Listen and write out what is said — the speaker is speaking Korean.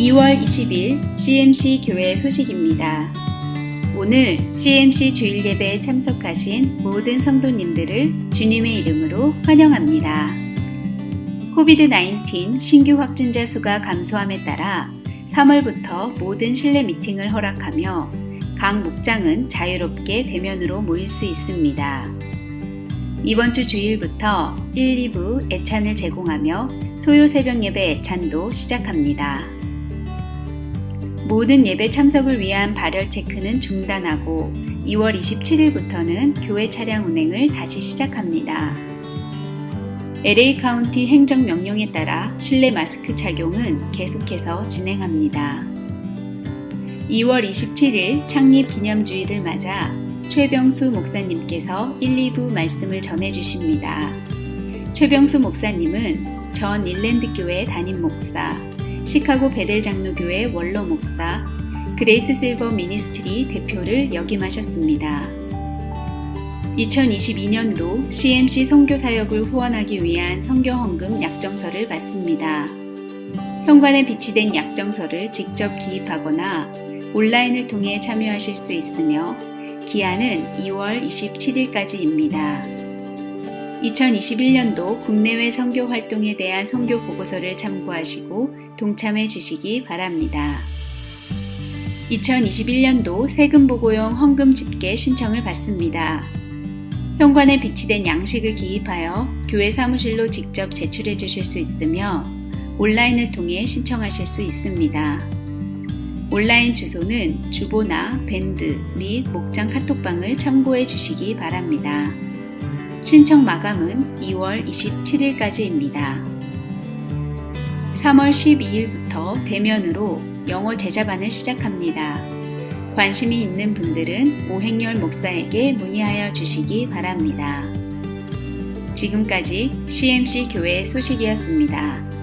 2월 20일 CMC 교회 소식입니다. 오늘 CMC 주일 예배에 참석하신 모든 성도님들을 주님의 이름으로 환영합니다. 코비드-19 신규 확진자 수가 감소함에 따라 3월부터 모든 실내 미팅을 허락하며 각 목장은 자유롭게 대면으로 모일 수 있습니다. 이번 주 주일부터 1, 2부 애찬을 제공하며 토요 새벽 예배 애찬도 시작합니다. 모든 예배 참석을 위한 발열 체크는 중단하고 2월 27일부터는 교회 차량 운행을 다시 시작합니다. LA 카운티 행정 명령에 따라 실내 마스크 착용은 계속해서 진행합니다. 2월 27일 창립 기념주의를 맞아 최병수 목사님께서 1, 2부 말씀을 전해 주십니다. 최병수 목사님은 전 일랜드 교회 담임 목사, 시카고 베델 장로교회 원로 목사, 그레이스 실버 미니스트리 대표를 역임하셨습니다. 2022년도 CMC 선교 사역을 후원하기 위한 선교 헌금 약정서를 받습니다. 현관에 비치된 약정서를 직접 기입하거나 온라인을 통해 참여하실 수 있으며 기한은 2월 27일까지입니다. 2021년도 국내외 선교 활동에 대한 선교 보고서를 참고하시고 동참해 주시기 바랍니다. 2021년도 세금 보고용 헌금 집계 신청을 받습니다. 현관에 비치된 양식을 기입하여 교회 사무실로 직접 제출해 주실 수 있으며 온라인을 통해 신청하실 수 있습니다. 온라인 주소는 주보나 밴드 및 목장 카톡방을 참고해 주시기 바랍니다. 신청 마감은 2월 27일까지입니다. 3월 12일부터 대면으로 영어 제자반을 시작합니다. 관심이 있는 분들은 오행열 목사에게 문의하여 주시기 바랍니다. 지금까지 CMC 교회 소식이었습니다.